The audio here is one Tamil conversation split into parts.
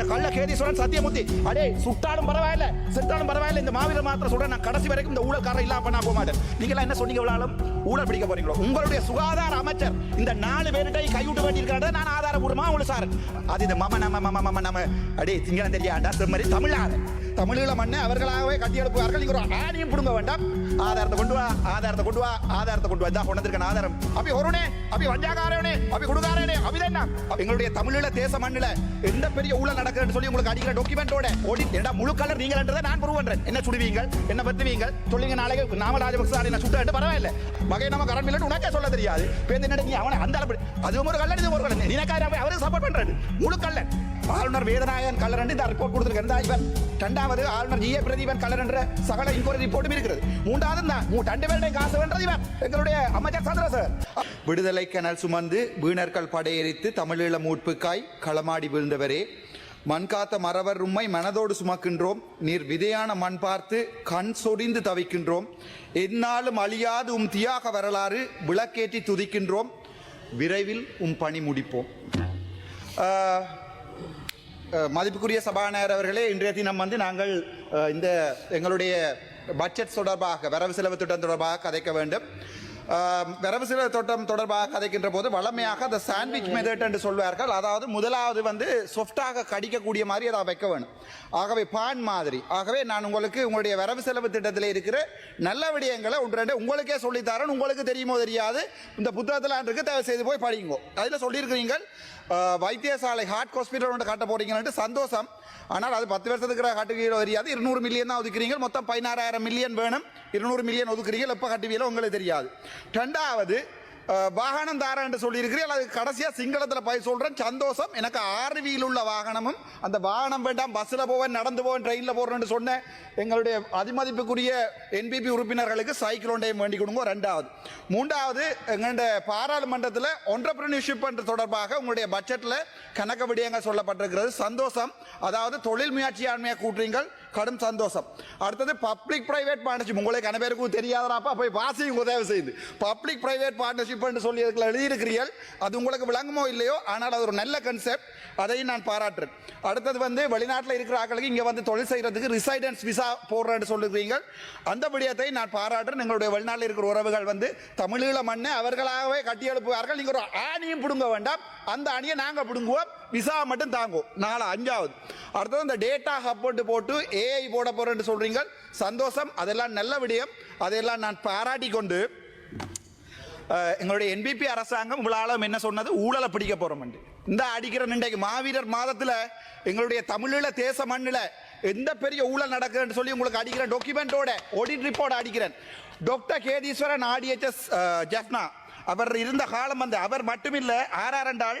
இந்த கள்ள கேதீஸ்வரன் சத்தியமூர்த்தி. அடே சுட்டாலும் பரவாயில்ல செத்தாலும் பரவாயில்ல. இந்த மாவீரர் மாத்திரம் சொல்றேன் நான் கடைசி வரைக்கும் இந்த ஊழல்காரர் இல்லாம பண்ண போக மாட்டேன். நீங்க என்ன சொன்னீங்க விழாலும் ஊழல் பிடிக்க போறீங்களோ? உங்களுடைய சுகாதார அமைச்சர் இந்த நாலு பேருடைய கைவிட்டு வேண்டியிருக்காரு நான் ஆதாரபூர்வமா உங்களுக்கு சார். அது இந்த மம நம்ம மம மம நம்ம அடே திங்கடம் தெரியாண்டா செம்மறி தமிழாத தமிழீழ மண்ணை அவர்களாகவே கட்டி எழுப்புவார்கள். நீங்க ஒரு ஆணையும் பிடுங்க வேண்டாம். ஆதாரத்தை கொண்டு வா ஆதாரத்தை கொண்டு வா ஆதாரத்தை கொண்டு வா. இதான் கொண்டு வந்திருக்கேன் ஆதாரம். அப்படி ஒருனே அப்படி வஞ்சாகாரனே அப்படி கொடுக்காரனே அப்படிதான் எங்களுடைய தமிழீழ தேச மண்ணில எந்த பெரிய ஊழல் நடக்குதுன்னு சொல்லி உங்களுக்கு அடிக்கிற டாக்குமெண்டோட ஓடி. ஏடா முழு கலர் நீங்கள்ன்றதை நான் ப்ரூவ் பண்றேன் என்ன சுடுவீங்க என்ன பத்துவீங்க சொல்லுங்க நாளைக்கு நாம ராஜபக்ச என்ன சுட்டு பரவாயில்ல. வகை நம்ம கரண்ட் இல்லைன்னு உனக்கே சொல்ல தெரியாது. பேருந்து நீ அவனை அந்த அளவு அது ஒரு கல்லன் இது ஒரு கல்லன் நினைக்காத அவரை சப்போர்ட் பண்றாரு. முழு கல்லன் ஆளுநர் வேதநாயகன் கல்லர் இந்த ரிப்போர்ட் கொடுத்திருக்கிறார் இவர் இரண்டாவது ஆளுநர் ஜிஏ பிரதீபன் கலர் என்ற சகல இன்கொயரி ரிப்போர்ட்டும் இருக்கிறது. மூன்றாவது தான் மூ- ரெண்டு பேருடைய காசு வென்றது இவர் எங்களுடைய அமைச்சர் சந்திரசேகர் விடுதலை கனல் சுமந்து வீணர்கள் படையெறித்து தமிழீழ மூட்புக்காய் களமாடி வீழ்ந்தவரே. மண்காத்த மறவர் உம்மை மனதோடு சுமக்கின்றோம். நீர் விதையான மண் பார்த்து கண் சொடிந்து தவிக்கின்றோம். எந்நாளும் அழியாது உம் தியாக வரலாறு விளக்கேற்றி துதிக்கின்றோம். விரைவில் உம் பணி முடிப்போம். மதிப்புக்குரிய சபாநாயகர் அவர்களே இன்றைய தினம் வந்து நாங்கள் இந்த எங்களுடைய பட்ஜெட் தொடர்பாக வரவு செலவு திட்டம் தொடர்பாக கதைக்க வேண்டும். வரவு செலவு திட்டம் தொடர்பாக கதைக்கின்ற போது வளமையாக அந்த சாண்ட்விச் மெத்தட் என்று சொல்வார்கள். அதாவது முதலாவது வந்து சொஃப்டாக கடிக்கக்கூடிய மாதிரி அதை வைக்க வேணும். ஆகவே பான் மாதிரி. ஆகவே நான் உங்களுக்கு உங்களுடைய வரவு செலவு திட்டத்தில் இருக்கிற நல்ல விடயங்களை ஒன்று ரெண்டு உங்களுக்கே சொல்லித்தரேன் உங்களுக்கு தெரியுமோ தெரியாது. இந்த புத்தகத்தில் இருக்கு தயவு செய்து போய் படிங்கோ. அதில் சொல்லியிருக்கிறீங்க அஹ், வைத்தியசாலை ஹார்ட் ஹாஸ்பிட்டல் ஒன்று கட்ட போறீங்கன்னு சந்தோஷம். ஆனால் அது பத்து வருஷத்துக்கு கட்டுவீங்களோ தெரியாது இருநூறு மில்லியன் தான் ஒதுக்குறீங்க. மொத்தம் பதினாறாயிரம் மில்லியன் வேணும். இருநூறு மில்லியன் ஒதுக்குறீங்க. எப்போ கட்டுவீங்களோ உங்களுக்கு தெரியாது. ரெண்டாவது வாகனம் தாரேன் என்று சொல்லியிருக்கிறீர்கள். அது கடைசியாக சிங்களத்தில் போய் சொல்கிறேன் சந்தோஷம். எனக்கு ஆர்வியில் உள்ள வாகனமும் அந்த வாகனம் வேண்டாம் பஸ்ஸில் போவேன் நடந்து போவேன் ட்ரெயினில் போகிறேன்னு சொன்னேன். எங்களுடைய அதிமதிப்புக்குரிய என்பிபி உறுப்பினர்களுக்கு சைக்கிள் ஒன்றையும் வேண்டிக் கொடுங்க. ரெண்டாவது. மூன்றாவது எங்களுடைய பாராளுமன்றத்தில் ஒன்றப்பிரனிஷிப் என்று தொடர்பாக உங்களுடைய பட்ஜெட்டில் கணக்கு விடயங்கள் சொல்லப்பட்டிருக்கிறது. சந்தோஷம். அதாவது தொழில் முயற்சியாண்மையை கூட்டுறீங்கள். கடும் சந்தோஷம் அடுத்தது பப்ளிக் பிரைவேட் பார்ட்னர்ஷிப் உங்களுக்கு அனைவருக்கும் தெரியாதனாப்பா போய் வாசியும் உதவி செய்யுது பப்ளிக் பிரைவேட் பார்ட்னர்ஷிப்னு சொல்லி அதுக்குள்ள எழுதியிருக்கிறீர்கள் அது உங்களுக்கு விளங்குமோ இல்லையோ ஆனால் அது ஒரு நல்ல கன்செப்ட் அதையும் நான் பாராட்டுறேன் அடுத்தது வந்து வெளிநாட்டில் இருக்கிற ஆக்களுக்கு இங்கே வந்து தொழில் செய்கிறதுக்கு ரிசைடன்ஸ் விசா போடுறேன்னு சொல்லுகிறீங்க அந்த விடயத்தை நான் பாராட்டுறேன் எங்களுடைய வெளிநாட்டில் இருக்கிற உறவுகள் வந்து தமிழீழ மண்ணை அவர்களாகவே கட்டி எழுப்புவார்கள் நீங்கள் ஒரு ஆணியும் பிடுங்க வேண்டாம் அந்த அணியை நாங்கள் பிடுங்குவோம் விசா மட்டும் தாங்கும். நாலு அஞ்சாவது. அடுத்தது இந்த டேட்டா ஹப்போட்டு போட்டு ஏஐ போட போறேன்னு சொல்றீங்க. சந்தோஷம். அதெல்லாம் நல்ல விடயம். அதையெல்லாம் நான் பாராட்டி கொண்டு எங்களுடைய என்பிபி அரசாங்கம் உங்களாலும் என்ன சொன்னது? ஊழலை பிடிக்க போறோம் இந்த அடிக்கிற இன்றைக்கு மாவீரர் மாதத்தில் எங்களுடைய தமிழீழ தேச மண்ணில் எந்த பெரிய ஊழல் நடக்குதுன்னு சொல்லி உங்களுக்கு அடிக்கிறேன் டாக்குமெண்டோட ஆடிட் ரிப்போர்ட் அடிக்கிறேன். டாக்டர் கேதீஸ்வரன் ஆடிஎச்எஸ் ஜெஃப்னா அவர் இருந்த காலம் வந்து அவர் மட்டுமில்லை ஆர்ஆர் என்றால்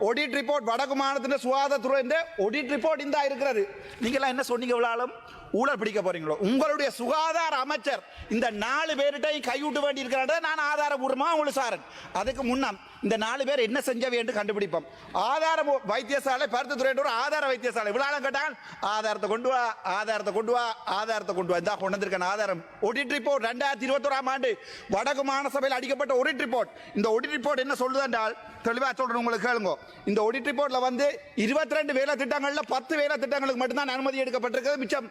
ஒடிட் ரிப்போர்ட் வடக்கு மாநிலத்தின் சுகாதாரத்துறை ஒடிட் ரிப்போர்ட் இந்த இருக்கிறது. நீங்களாம் என்ன சொன்னீங்க விழாலும் ஊழல் பிடிக்க போறீங்களோ? உங்களுடைய சுகாதார அமைச்சர் இந்த நாலு பேர்கிட்டையும் கைவிட்டு வேண்டி நான் ஆதாரபூர்வமாக உங்களுக்கு சாரன். அதுக்கு முன்னம் இந்த நாலு பேர் என்ன செஞ்சவை என்று கண்டுபிடிப்போம். ஆதார வைத்தியசாலை பருத்தத்துறை ஒரு ஆதார வைத்தியசாலை. இவ்வளவு கேட்டால் ஆதாரத்தை கொண்டு வா ஆதாரத்தை கொண்டு வா ஆதாரத்தை கொண்டு வா. இதாக கொண்டு வந்திருக்கேன் ஆதாரம். ஒடிட் ரிப்போர்ட் ரெண்டாயிரத்தி இருபத்தோராம் ஆண்டு வடக்கு மாநசபையில் அடிக்கப்பட்ட ஒடிட் ரிப்போர்ட் இந்த ஒடிட் ரிப்போர்ட் என்ன சொல்லுது என்றால் தெளிவாக சொல்கிறேன் உங்களுக்கு கேளுங்க. இந்த ஒடிட் ரிப்போர்ட்டில் வந்து இருபத்தி ரெண்டு வேலை திட்டங்களில் பத்து வேலை திட்டங்களுக்கு மட்டும்தான் அனுமதி எடுக்கப்பட்டிருக்கிறது மிச்சம்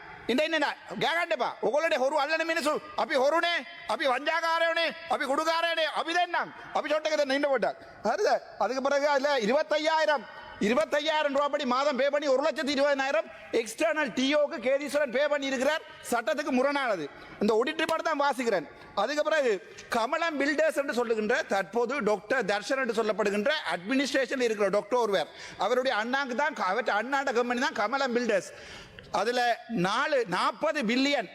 இந்த என்ன கேகண்டப்பா உங்களுடைய ஒரு அல்லன மீனசு அப்படி ஒருனே அப்படி வஞ்சாகாரனே அப்படி குடுகாரனே அபிதென்னாம் அப்படி சொட்டக்கதை நின்று போட்டார் அருத அதுக்கு பிறகு அதுல இருபத்தையாயிரம் இருபத்தையாயிரம் ரூபா படி மாதம் பே பண்ணி ஒரு லட்சத்தி இருபதாயிரம் எக்ஸ்டர்னல் டிஓக்கு கேதீஸ்வரன் பே பண்ணி இருக்கிறார் சட்டத்துக்கு முரணானது இந்த ஒடிட் ரிப்போர்ட் தான் வாசிக்கிறேன் அதுக்கு பிறகு கமலம் பில்டர்ஸ் என்று சொல்லுகின்ற தற்போது டாக்டர் தர்ஷன் என்று சொல்லப்படுகின்ற அட்மினிஸ்ட்ரேஷன் இருக்கிற டாக்டர் ஒருவர் அவருடைய அண்ணாக்கு தான் அவற்றை அண்ணாண்ட கம்பெனி தான் கமலம் பில்டர்ஸ் அதில் நாலு நாற்பது பில்லியன்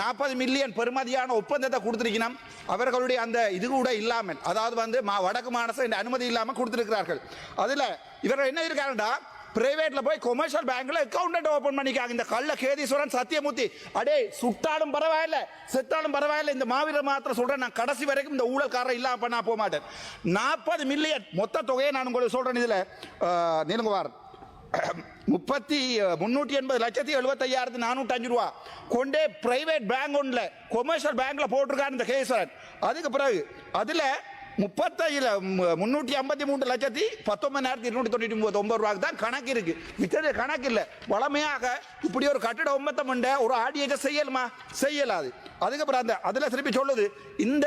நாற்பது மில்லியன் பெருமதியான ஒப்பந்தத்தை கொடுத்துருக்கணும். அவர்களுடைய அந்த இது கூட இல்லாமல் அதாவது வந்து மா வடக்கு மாநில இந்த அனுமதி இல்லாமல் கொடுத்துருக்கிறார்கள். அதில் இவர்கள் என்ன இருக்காருடா பிரைவேட்ல போய் கொமர்ஷியல் பேங்க்ல அக்கௌண்ட் ஓபன் பண்ணிக்காங்க இந்த கள்ள கேதீஸ்வரன் சத்தியமூர்த்தி அடே சுட்டாலும் பரவாயில்ல செத்தாலும் பரவாயில்ல இந்த மாவீரர் மாத்திரம் சொல்றேன். நான் கடைசி வரைக்கும் இந்த ஊழல்காரர் இல்லாம பண்ண போக மாட்டேன். நாற்பது மில்லியன் மொத்த தொகையை நான் உங்களுக்கு சொல்றேன் இதுல. நீலங்குவார் முப்பத்தி முன்னூற்றி எண்பது லட்சத்தி எழுபத்தையாயிரத்தி நானூற்றி ரூபா. கொண்டே பிரைவேட் பேங்க் ஒன்றில் கொமர்ஷியல் பேங்க்ல போட்டிருக்காரு இந்த கேசரன் அதுக்கு பிறகு அதில் முப்பத்தையில் முன்னூற்றி ஐம்பத்தி மூணு லட்சத்தி பத்தொன்பதாயிரத்தி இருநூற்றி தொண்ணூற்றி ஒன்பது ஒன்பது ரூபாய்க்கு தான் கணக்கு இருக்கு. மிச்சது கணக்கு இல்லை. வளமையாக இப்படி ஒரு கட்டிட ஒம்பத்தம் ஒரு ஆடியேஜை செய்யலுமா? செய்யலாது. அதுக்கப்புறம் அந்த அதில் திருப்பி சொல்லுது இந்த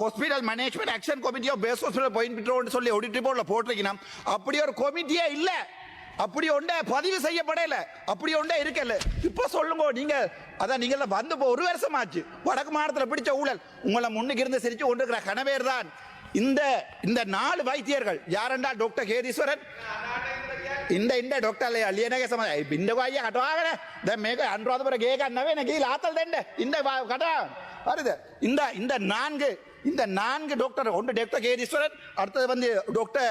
hospital management action committee of base hospital பயன்பெற்றோம்னு சொல்லி ஆடிட் ரிப்போர்ட்டில் போட்டிருக்கணும். அப்படி ஒரு கமிட்டியே இல்லை. அப்படி ஒன்றே பதிவு செய்யப்படல. அப்படி ஒன்றே இருக்கல. இப்போ சொல்லுங்க நீங்க அதான் நீங்கள வந்து போ ஒரு வருஷம் ஆச்சு வடக்கு மாநிலத்தில் பிடிச்ச ஊழல். உங்களை முன்னுக்கு இருந்து சிரிச்சு கொண்டிருக்கிற கணவேர் தான். இந்த இந்த நாலு வைத்தியர்கள் யாரெண்டா டாக்டர் கேதீஸ்வரன்? இந்த இந்த டாக்டர் அள்ளியனே சமாதி இந்த வாயை கட்டுவாங்க இந்த மேக அன்றாவது பிறகு கேட்க அண்ணவே எனக்கு ஆத்தல் தண்டே. இந்த கட்டா. வருது இந்த இந்த நான்கு இந்த நான்கு டாக்டர் ஒன்று டாக்டர் கேதீஸ்வரன் அடுத்தது வந்து டாக்டர்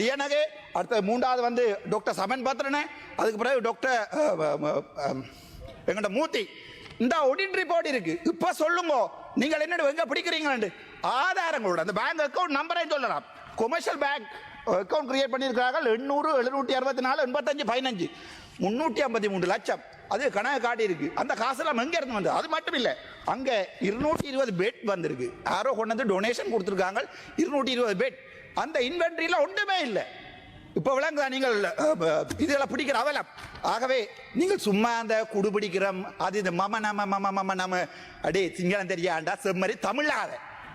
லியனகே அடுத்தது மூன்றாவது வந்து டாக்டர் சமன் பத்ரனே அதுக்கு பிறகு டாக்டர் எங்கள்கிட்ட எங்கள்ட மூர்த்தி. இந்த ஒடிட் ரிப்போர்ட் இருக்கு. இப்போ சொல்லுங்க நீங்கள் என்ன எங்கே பிடிக்கிறீங்கன்னு. ஆதாரங்களோட அந்த பேங்க் அக்கவுண்ட் நம்பரை சொல்லலாம். கொமர்ஷியல் பேங்க் அக்கவுண்ட் கிரியேட் பண்ணியிருக்கிறார்கள் எண்ணூறு எழுநூற்றி அறுபத்தி நாலு எண்பத்தஞ்சு பதினஞ்சு. முந்நூற்றி ஐம்பத்தி மூணு லட்சம். அது கணக்கு காடி இருக்கு அந்த காசெல்லாம் எங்க இருந்து வந்து அது மட்டும் இல்லை. அங்க இருநூற்றி இருபது பெட் வந்திருக்கு. யாரோ கொண்டு வந்து டொனேஷன் கொடுத்துருக்காங்க. இருநூற்றி இருபது பெட் அந்த இன்வென்ட்ரியில ஒன்றுமே இல்லை. இப்போ விளங்குதா நீங்கள் இதெல்லாம் பிடிக்கிற அவலம். ஆகவே நீங்கள் சும்மா அந்த குடு பிடிக்கிறோம் அது இது மம நம மம மம நம அடே சிங்களம் தெரியாண்டா? செம்மறி தமிழாத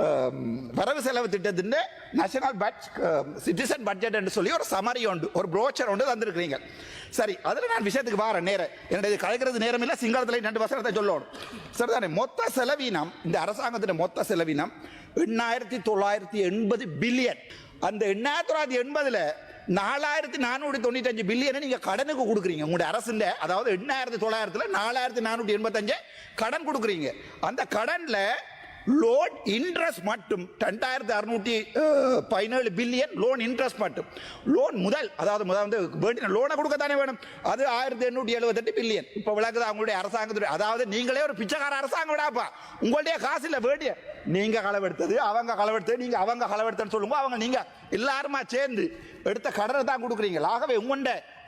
Um, வரவு செலவு திட்டத்தின் நேஷனல் பட் சிட்டிசன் பட்ஜெட் என்று சொல்லி ஒரு சமரி உண்டு ஒரு ப்ரோச்சர் ஒன்று தந்திருக்கிறீங்க. சரி அதில் நான் விஷயத்துக்கு வாரேன் நேரம் என்னுடைய கலைக்கிறது நேரம் இல்லை சிங்களத்தில் ரெண்டு வசனத்தை சொல்லணும். சரிதானே? மொத்த செலவீனம் இந்த அரசாங்கத்தின் மொத்த செலவீனம் எண்ணாயிரத்தி தொள்ளாயிரத்தி எண்பது பில்லியன் அந்த எண்ணாயிரத்தி தொள்ளாயிரத்தி எண்பதில் நாலாயிரத்தி நானூற்றி தொண்ணூத்தஞ்சு பில்லியனை நீங்கள் கடனுக்கு கொடுக்குறீங்க. உங்களுடைய அரசுல அதாவது எண்ணாயிரத்தி தொள்ளாயிரத்தில் நாலாயிரத்தி நானூற்றி எண்பத்தஞ்சு கடன் கொடுக்குறீங்க. அந்த கடனில் லோன் இன்ட்ரெஸ்ட் மட்டும் ரெண்டாயிரத்தி அறுநூற்றி பதினேழு பில்லியன் லோன் இன்ட்ரெஸ்ட் மட்டும். லோன் முதல் அதாவது முதல் வந்து வேண்டிய லோனை கொடுக்க தானே வேணும். அது ஆயிரத்தி எண்ணூற்றி எழுபத்தெட்டு பில்லியன் இப்போ விளக்குது அவங்களுடைய அரசாங்கத்துடைய அதாவது நீங்களே ஒரு பிச்சைக்கார அரசாங்கம் விடாப்பா. உங்களுடைய காசு இல்லை வேண்டிய. நீங்கள் களவெடுத்தது அவங்க களவெடுத்தது நீங்கள் அவங்க களவெடுத்தன்னு சொல்லுங்க அவங்க நீங்கள் எல்லாருமா சேர்ந்து எடுத்த கடனை தான் கொடுக்குறீங்க. ஆகவே உங்கள்ட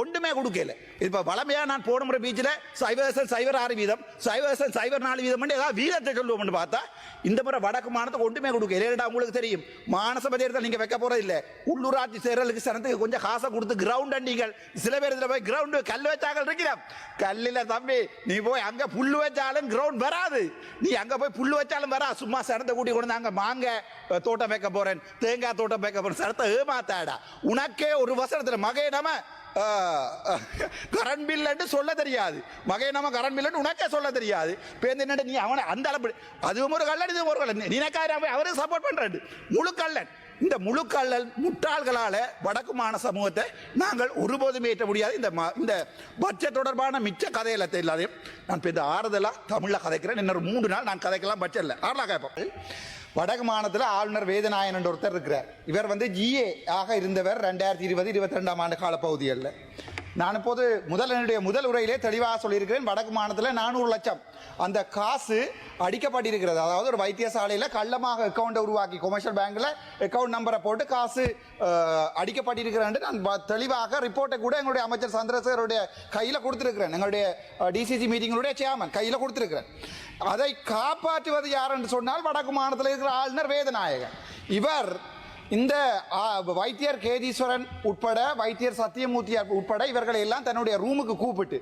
ஒன்றுமே கொடுக்கல. இப்போ வளமையாக நான் போன முறை பீச்சில் சைவர்சன் சைவர் ஆறு வீதம் சைவரசன் சைவர் நாலு வீதம் ஏதாவது வீதத்தை சொல்லுவோம்னு பார்த்தா இந்த முறை வடக்கு மாநிலத்துக்கு ஒன்றுமே கொடுக்கல. ஏடா உங்களுக்கு தெரியும் மானச தேர்தல் நீங்கள் வைக்க போகிறது இல்லை. உள்ளூராட்சி சேரலுக்கு சனத்துக்கு கொஞ்சம் காசை கொடுத்து கிரவுண்ட் அண்டிகள் சில பேர் இதில் போய் கிரவுண்டு கல் வச்சாக்கள் இருக்கிறோம் கல்லில் தம்பி நீ போய் அங்கே புல் வச்சாலும் கிரவுண்ட் வராது. நீ அங்கே போய் புல் வச்சாலும் வரா. சும்மா சனத்தை கூட்டி கொண்டு அங்கே மாங்க தோட்டம் வைக்க போகிறேன் தேங்காய் தோட்டம் வைக்க போகிறேன் சனத்தை ஏமாத்தாடா உனக்கே ஒரு வசனத்தில் மகை நம்ம கரண்ட் பில்லுன்னு சொல்ல தெரியாது. மகை நம்ம கரண்ட் பில்லுன்னு உனக்கே சொல்ல தெரியாது. பேருந்து என்ன நீ அவனை அந்த அளவு அதுவும் ஒரு கல்லன் இதுவும் ஒரு கல்லன் நினைக்காரு அவரும் சப்போர்ட் பண்ணுறாரு முழு கல்லன் இந்த முழு கல்லல் வடக்கு மாநில சமூகத்தை நாங்கள் ஒருபோதும் ஏற்ற முடியாது. இந்த ம- இந்த பட்ஜெட் தொடர்பான மிச்ச கதையில தெரியாதையும் நான் இப்போ இந்த ஆறுதலாக தமிழில் கதைக்கிறேன். இன்னொரு மூன்று நாள் நான் கதைக்கலாம் பட்ஜெட்ல ஆறலாம் கேட்பேன் வடக்கு மாநிலத்தில் ஆளுநர் வேதநாயன் என்ற ஒருத்தர் இருக்கிறார். இவர் வந்து ஜிஏ ஆக இருந்தவர் ரெண்டாயிரத்தி இருபது இருபத்தி ரெண்டாம் ஆண்டு காலப்பகுதிகளில். நான் இப்போது முதல் என்னுடைய முதல் உரையிலே தெளிவாக சொல்லியிருக்கிறேன். வடக்கு மாநிலத்தில் நானூறு லட்சம். அந்த காசு அடிக்கப்பட்டிருக்கிறது. அதாவது ஒரு வைத்தியசாலையில் கள்ளமாக அக்கௌண்ட்டை உருவாக்கி கொமர்ஷியல் பேங்க்கில் அக்கௌண்ட் நம்பரை போட்டு காசு அடிக்கப்பட்டிருக்கிறேன் நான் தெளிவாக ரிப்போர்ட்டை கூட எங்களுடைய அமைச்சர் சந்திரசேகருடைய கையில் கொடுத்துருக்கிறேன். எங்களுடைய டிசிசி மீட்டிங்களுடைய சேர்மன் கையில் கொடுத்துருக்கிறேன். அதை காப்பாற்றுவது யார் என்று சொன்னால் வடக்கு மாநிலத்தில் இருக்கிற ஆளுநர் வேதநாயகன். இவர் இந்த வைத்தியர் கேதீஸ்வரன் உட்பட வைத்தியர் சத்தியமூர்த்தியார் உட்பட இவர்களை எல்லாம் தன்னுடைய ரூமுக்கு கூப்பிட்டு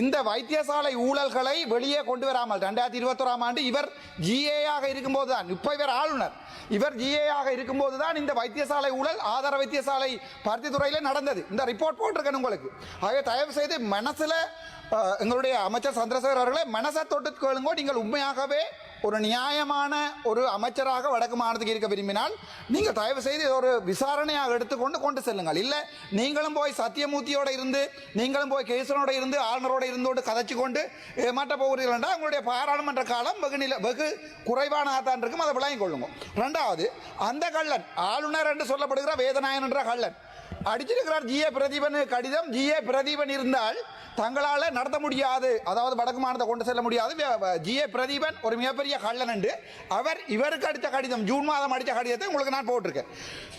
இந்த வைத்தியசாலை ஊழல்களை வெளியே கொண்டு வராமல் ரெண்டாயிரத்தி இருபத்தோராம் ஆண்டு இவர் ஜிஏயாக இருக்கும்போது தான் இப்போ இவர் ஆளுநர். இவர் ஜிஏயாக இருக்கும்போது தான் இந்த வைத்தியசாலை ஊழல் ஆதார வைத்தியசாலை பருத்தித்துறையில் நடந்தது. இந்த ரிப்போர்ட் போட்டிருக்கேன் உங்களுக்கு. ஆகவே தயவு செய்து மனசில் எங்களுடைய அமைச்சர் சந்திரசேகர் அவர்களை மனசை தொட்டு கேளுங்கோ நீங்கள் உண்மையாகவே ஒரு நியாயமான ஒரு அமைச்சராக வடக்கு மாநிலத்துக்கு இருக்க விரும்பினால் நீங்கள் தயவு செய்து இதை ஒரு விசாரணையாக எடுத்துக்கொண்டு கொண்டு செல்லுங்கள். இல்லை நீங்களும் போய் சத்தியமூர்த்தியோட இருந்து நீங்களும் போய் கேசனோட இருந்து ஆளுநரோட இருந்தோடு கதைச்சு கொண்டு ஏமாற்ற போகிறீர்கள் என்றால் உங்களுடைய பாராளுமன்ற காலம் வெகு நில வெகு குறைவானதாக தான் இருக்கும். அதை விளங்கிக் கொள்ளுங்க. ரெண்டாவது அந்த கள்ளன் ஆளுநர் என்று சொல்லப்படுகிற வேதநாயன் என்ற கள்ளன் அடிச்சிருக்கிறார். ஜிஏ பிரதீபன் கடிதம். ஜிஏ பிரதீபன் இருந்தால் தங்களால் நடத்த முடியாது. அதாவது வடக்கு மாநிலத்தை கொண்டு செல்ல முடியாது. ஜிஏ பிரதீபன் ஒரு மிகப்பெரிய கள்ளன் என்று அவர் இவருக்கு அடித்த கடிதம். ஜூன் மாதம் அடித்த கடிதத்தை உங்களுக்கு நான் போட்டிருக்கேன்.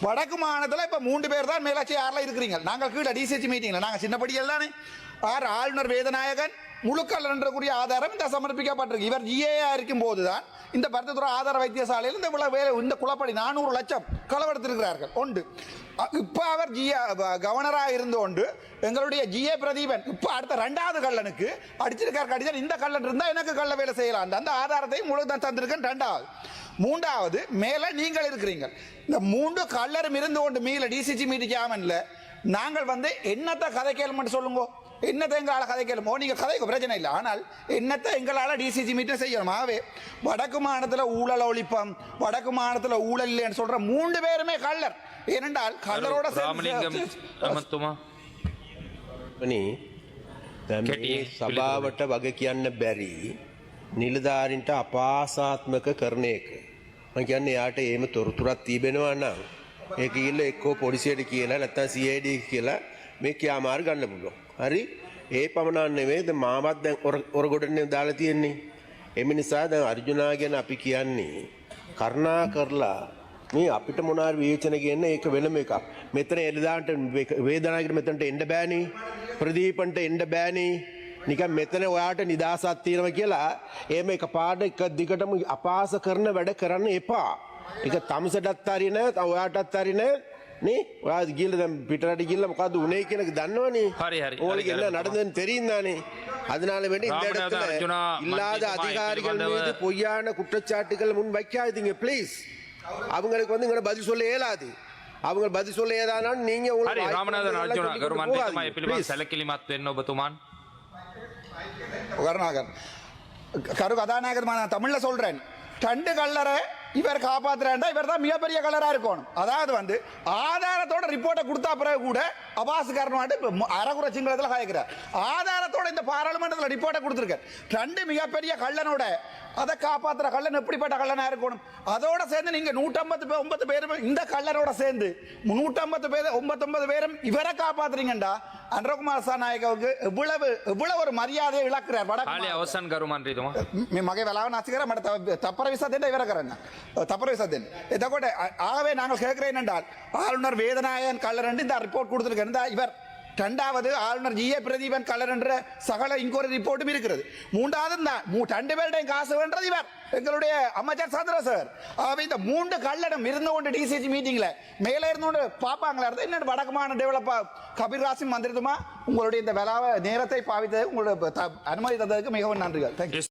வடக்கு மாநிலத்தில் இப்போ மூன்று பேர் தான் மேலாட்சி யாரில் இருக்கிறீங்க. நாங்கள் கீழே டிசிசி மீட்டிங்கில் நாங்கள் சின்னப்படியெல்லாம் தானே. ஆர் ஆளுநர் வேதநாயகன் முழுக்கல் என்றக்கூடிய ஆதாரம் இந்த சமர்ப்பிக்கப்பட்டிருக்கு. இவர் ஜிஏஆ இருக்கும் போதுதான் இந்த பருத்தத்துறை ஆதார வைத்தியசாலையில் இந்த வேலை இந்த குளப்படி நானூறு லட்சம் களவெடுத்திருக்கிறார்கள். உண்டு. இப்போ அவர் ஜிஏ கவர்னராக இருந்து கொண்டு எங்களுடைய ஜிஏ பிரதீபன் இப்போ அடுத்த ரெண்டாவது கள்ளனுக்கு அடிச்சிருக்கார் கடிதம். இந்த கள்ளன் இருந்தால் எனக்கு கள்ள வேலை செய்யலாம் அந்த- ஆதாரத்தையும் ஆதாரத்தை முழு தான் தந்திருக்கேன். ரெண்டாவது. மூன்றாவது மேலே நீங்கள் இருக்கிறீங்க. இந்த மூன்று கள்ளரும் இருந்து கொண்டு மீள டிசிஜி மீட்டு ஜாமனில் நாங்கள் வந்து என்னத்தை கதை கேள்மெண்ட் சொல்லுங்க. என்னத்தை எங்களால் கதை கேளுமோ நீங்கள் கதைக்கு பிரச்சனை இல்லை ஆனால் என்னத்தை எங்களால் டிசிஜி மீட்டை செய்யணும் ஆகவே வடக்கு மாநிலத்தில் ஊழல் ஒழிப்பம் வடக்கு மாநிலத்தில் ஊழல் இல்லைன்னு சொல்ற மூன்று பேருமே கள்ளர் ஏனென்றால் கள்ளரோட රාමලිංගම් சேர்ந்து ඇමත්තුමා වනේ දැන් මේ කෙටියෙන් සභාවට වග කියන්න බැරි නිලධාරින්ට අපාසාත්මක කරන එක. මං කියන්නේ යාට ඒම තොරතුරක් තිබෙනවා නම් ඒක ගිල්ල එක්කෝ පොලිසියට කියලා නැත්තම් CID කියලා මේ ක්‍යාමාර ගන්න පුළුවන්. හරි? ඒ පමණක් නෙවෙයි දැන් මාවත් දැන් ඔරගොඩනේ දාලා තියෙන්නේ. එම නිසා දැන් අර්ජුනා ගැන අපි කියන්නේ කරුණා කරලා මේ අපිට මොනාර විවේචන කියන්න ඒක වෙනම එකක්. මෙතන එළදාන්ට වේදනාවකට මෙතනට එන්න බෑනේ. ප්‍රදීපන්ට එන්න බෑනේ. නිකන් මෙතන ඔයාට නිදහසක් තියෙනවා කියලා එහෙම එකපාරට එක දිගටම අපාස කරන වැඩ කරන්න එපා. ඒක තමුසටත් හරි නෑ, ඔයාටත් හරි නෑ. නේ ඔයා ගිහලා දැන් පිටරට ගිහලා මොකද්ද උනේ කියන එක දන්නවනේ. හරි, හරி. உங்களுக்கு හරි, என்ன හරි. நடந்ததுன்னு தெரியும் தானே அதனால வேண்டி இந்த ராமநாதன் இடத்துல அர்ஜுனா இல்லாத மந்திரிக்குமார் அதிகாரிகள் பிரிவந்தவர் மீது பொய்யான குற்றச்சாட்டுகள் முன் வைக்காதீங்க ப்ளீஸ் அவங்களுக்கு வந்து இங்க பதில் சொல்ல இயலாது அவங்க பதில் சொல்ல ஏதானாலும் நீங்க உங்களுக்கு හරි வாய்ப்பு රාමනාදන් கொடுத்து අර්ජුන எல்லாம் ගරු சொல்லிக் මන්ත්‍රීතුමා கொடுத்து ඒ පිළිබඳ please. සැලකිලිමත් වෙන්න ඔබතුමාන් கருணாகர் கரு கதாநாயகர் நான் தமிழ்ல சொல்றேன் ரெண்டு கல்லரை இவர் காப்பாத்துறாண்டா இவர் தான் மிகப்பெரிய கலராக இருக்கணும். அதாவது வந்து ஆதாரத்தோட ரிப்போர்ட்டை கொடுத்தா பிறகு கூட அபாசுக்காரனாட்டு அறகுறை சிங்களத்தில் காய்க்கிறார் ஆதாரத்தோட இந்த பாராளுமன்றத்தில் ரிப்போர்ட்டை கொடுத்துருக்கார். ரெண்டு மிகப்பெரிய கள்ளனோட அதை காப்பாற்றுற கள்ளன் எப்படிப்பட்ட கள்ளனாக இருக்கணும்? அதோட சேர்ந்து நீங்கள் நூற்றம்பத்து பேர் ஒன்பது பேரும் இந்த கள்ளனோட சேர்ந்து நூற்றம்பத்து பேர் ஒன்பத்தொன்பது பேரும் இவரை காப்பாத்துறீங்கண்டா? அன்றகுமார் சாநாயகவுக்கு எவ்வளவு எவ்வளவு ஒரு மரியாதையை இழக்கிறார் வடக்கு அவசன் கருமான் மகை விளாவ நாசிக்கிற மற்ற தப்பர விசாத்திட்ட இவரை கரங்க தப்பரை சத்தின் இதை கூட ஆகவே நாங்கள் கேட்கிறேன் என்றால் ஆளுநர் வேதநாயகன் கல்லர் என்று இந்த ரிப்போர்ட் கொடுத்துருக்கேன் இவர் ரெண்டாவது ஆளுநர் ஜி ஏ பிரதீபன் கலர் என்ற சகல இன்கொயரி ரிப்போர்ட்டும் இருக்கிறது மூன்றாவது தான் ரெண்டு பேருடையும் காசு வேண்டது இவர் எங்களுடைய அமைச்சர் சந்திர சார் ஆகவே இந்த மூன்று கல்லடம் இருந்து கொண்டு டிசிசி மீட்டிங்கில் மேலே இருந்து கொண்டு பார்ப்பாங்களா இருந்தால் இன்னும் வடக்கமான டெவலப்பாக கபீர் ராசிம் வந்திருந்துமா உங்களுடைய இந்த விழாவை நேரத்தை பாவித்தது உங்களுடைய அனுமதி தந்ததுக்கு மிகவும் நன்றிகள் தேங்க்யூ